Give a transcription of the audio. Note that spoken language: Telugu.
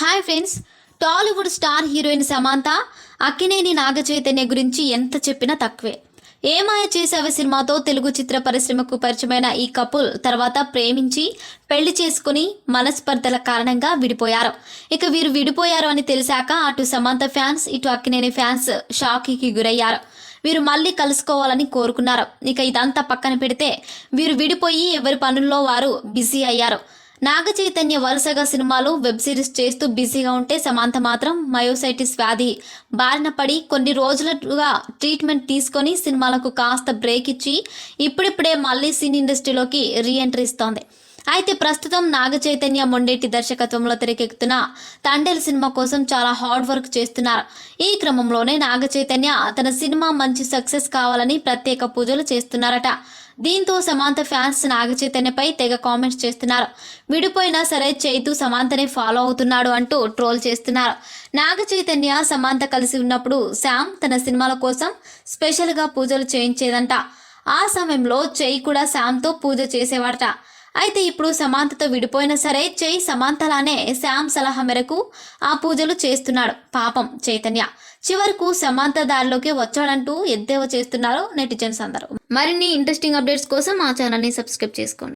Hi friends Tollywood star heroine Samantha Akkineni Naga Chaitanya గురించి ఎంత చెప్పినా తక్కువే. ఏమాయ చేసావే సినిమాతో తెలుగు చిత్ర పరిశ్రమకు పరిచయమైన ఈ కపుల్ తర్వాత ప్రేమించి పెళ్ళి చేసుకుని మనస్పర్ధల కారణంగా విడిపోయారు. ఇక వీరు విడిపోయారు అని తెలిసాక అటు సమాంత ఫ్యాన్స్ ఇటు అక్కినేని ఫ్యాన్స్ షాక్కి గురయ్యారు. వీరు మళ్ళీ కలుసుకోవాలని కోరుకున్నారు. ఇక ఇదంతా పక్కన పెడితే వీరు విడిపోయి ఎవరి పనుల్లో వారు బిజీ అయ్యారు. నాగ చైతన్య వరుసగా సినిమాలు వెబ్ సిరీస్ చేస్తూ బిజీగా ఉంటే సమాంత మాత్రం మయోసైటిస్ వ్యాధి. బారిన పడి కొన్ని రోజులుగా ట్రీట్మెంట్ తీసుకొని సినిమాలకు కాస్త బ్రేక్ ఇచ్చి ఇప్పుడిప్పుడే మళ్ళీ సినీ ఇండస్ట్రీలోకి రీ ఎంట్రీ ఇస్తోంది. అయితే ప్రస్తుతం నాగ చైతన్య మొండేటి దర్శకత్వంలో తెరకెక్కుతున్న తండేల్ సినిమా కోసం చాలా హార్డ్ వర్క్ చేస్తున్నారు. ఈ క్రమంలోనే నాగ చైతన్య తన సినిమా మంచి సక్సెస్ కావాలని ప్రత్యేక పూజలు చేస్తున్నారట. దీంతో సమాంత ఫ్యాన్స్ నాగ చైతన్యపై తెగ కామెంట్స్ చేస్తున్నారు. విడిపోయినా సరే చైతు సమాంతని ఫాలో అవుతున్నాడు అంటూ ట్రోల్ చేస్తున్నారు. నాగ చైతన్య సమాంత కలిసి ఉన్నప్పుడు శామ్ తన సినిమాల కోసం స్పెషల్గా పూజలు చేయించేదంట. ఆ సమయంలో చెయ్యి కూడా శామ్తో పూజ చేసేవాడట. అయితే ఇప్పుడు సమాంతతో విడిపోయినా సరే చై సమాంతలానే శామ్ సలహా మేరకు ఆ పూజలు చేస్తున్నాడు. పాపం చైతన్య. చివరకు సమాంత దారిలోకి వచ్చాడంటూ ఎద్దేవా చేస్తున్నారు నెటిజన్స్ అందరూ. మరిన్ని ఇంట్రెస్టింగ్ అప్డేట్స్ కోసం మా ఛానల్ని సబ్స్క్రైబ్ చేసుకోండి.